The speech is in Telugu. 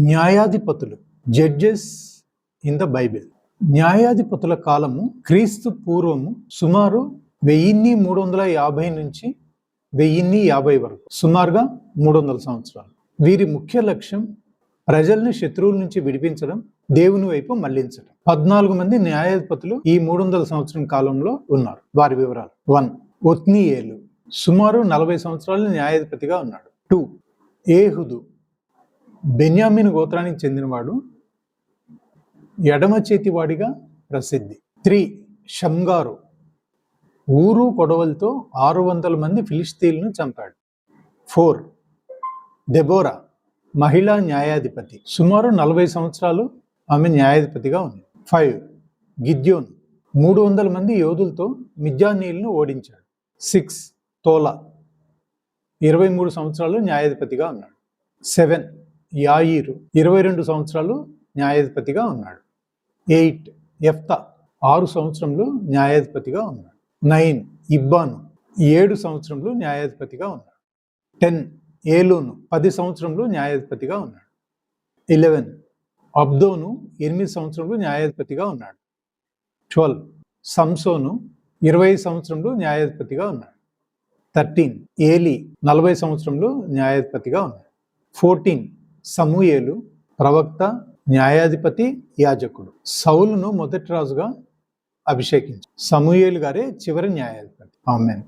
న్యాయాధిపతులు జడ్జెస్ ఇన్ ద బైబిల్. న్యాయాధిపతుల కాలము క్రీస్తు పూర్వము సుమారు వెయ్యిన్ని మూడు వందల యాభై నుంచి వెయ్యిన్ని యాభై వరకు సుమారుగా మూడు వందల సంవత్సరాలు. వీరి ముఖ్య లక్ష్యం ప్రజల్ని శత్రువుల నుంచి విడిపించడం దేవుని వైపు మళ్ళించడం. పద్నాలుగు మంది న్యాయాధిపతులు ఈ మూడు వందల సంవత్సరం కాలంలో ఉన్నారు. వారి వివరాలు. వన్. ఒత్నీయేలు. సుమారు నలభై సంవత్సరాలు న్యాయాధిపతిగా ఉన్నాడు. టూ. ఏహుదు. బెన్యామిన్ గోత్రానికి చెందినవాడు ఎడమ చేతివాడిగా ప్రసిద్ధి. త్రీ షంగారు. ఊరు కొడవలతో ఆరు వందల మంది ఫిలిస్తీన్లను చంపాడు. ఫోర్ దెబోరా మహిళా న్యాయాధిపతి. సుమారు నలభై సంవత్సరాలు ఆమె న్యాయాధిపతిగా ఉంది. Five Gideon. మూడు వందల మంది యోధులతో మిజ్జానీయులను ఓడించాడు. Six Tola. ఇరవై మూడు సంవత్సరాలు న్యాయాధిపతిగా ఉన్నాడు. సెవెన్ యాయిరు ఇరవై రెండు సంవత్సరాలు న్యాయాధిపతిగా ఉన్నాడు. ఎయిట్ ఎఫ్తా ఆరు సంవత్సరంలో న్యాయాధిపతిగా ఉన్నాడు. నైన్ ఇబ్బాను ఏడు సంవత్సరంలో న్యాయాధిపతిగా ఉన్నాడు. టెన్ ఏలోను పది సంవత్సరంలో న్యాయాధిపతిగా ఉన్నాడు. ఎలెవెన్ అబ్దోను ఎనిమిది సంవత్సరంలో న్యాయాధిపతిగా ఉన్నాడు. ట్వెల్వ్ సంసోను ఇరవై సంవత్సరంలో న్యాయాధిపతిగా ఉన్నాడు. థర్టీన్ ఏలి నలభై సంవత్సరంలో న్యాయాధిపతిగా ఉన్నాడు. ఫోర్టీన్ సమూయేలు ప్రవక్త న్యాయాధిపతి యాజకుడు. సౌలును మొదటి రాజుగా అభిషేకించారు. సమూయేలు గారే చివరి న్యాయాధిపతి. ఆమెన్.